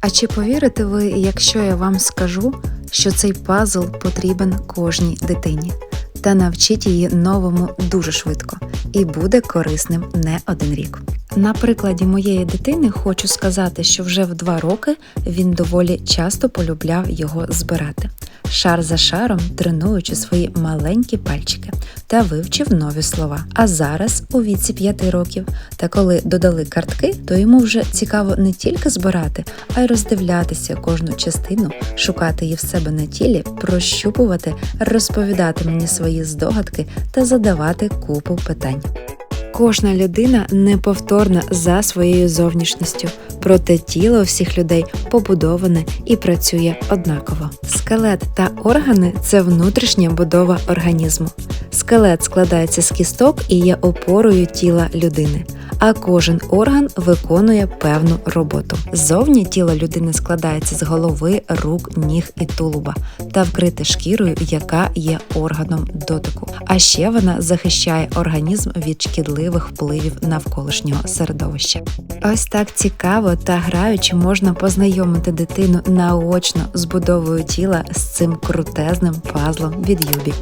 А чи повірите ви, якщо я вам скажу, що цей пазл потрібен кожній дитині? Та навчіть її новому дуже швидко і буде корисним не один рік. На прикладі моєї дитини хочу сказати, що вже в два роки він доволі часто полюбляв його збирати, шар за шаром тренуючи свої маленькі пальчики та вивчив нові слова. А зараз у віці 5 років, та коли додали картки, то йому вже цікаво не тільки збирати, а й роздивлятися кожну частину, шукати її в себе на тілі, прощупувати, розповідати мені свої здогадки та задавати купу питань. Кожна людина неповторна за своєю зовнішністю, проте тіло всіх людей побудоване і працює однаково. Скелет та органи це внутрішня будова організму. Скелет складається з кісток і є опорою тіла людини, а кожен орган виконує певну роботу. Ззовні тіло людини складається з голови, рук, ніг і тулуба та вкрите шкірою, яка є органом дотику. А ще вона захищає організм від шкідливих впливів навколишнього середовища. Ось так цікаво та граючи можна познайомити дитину наочно з будовою тіла з цим крутезним пазлом від Юбі.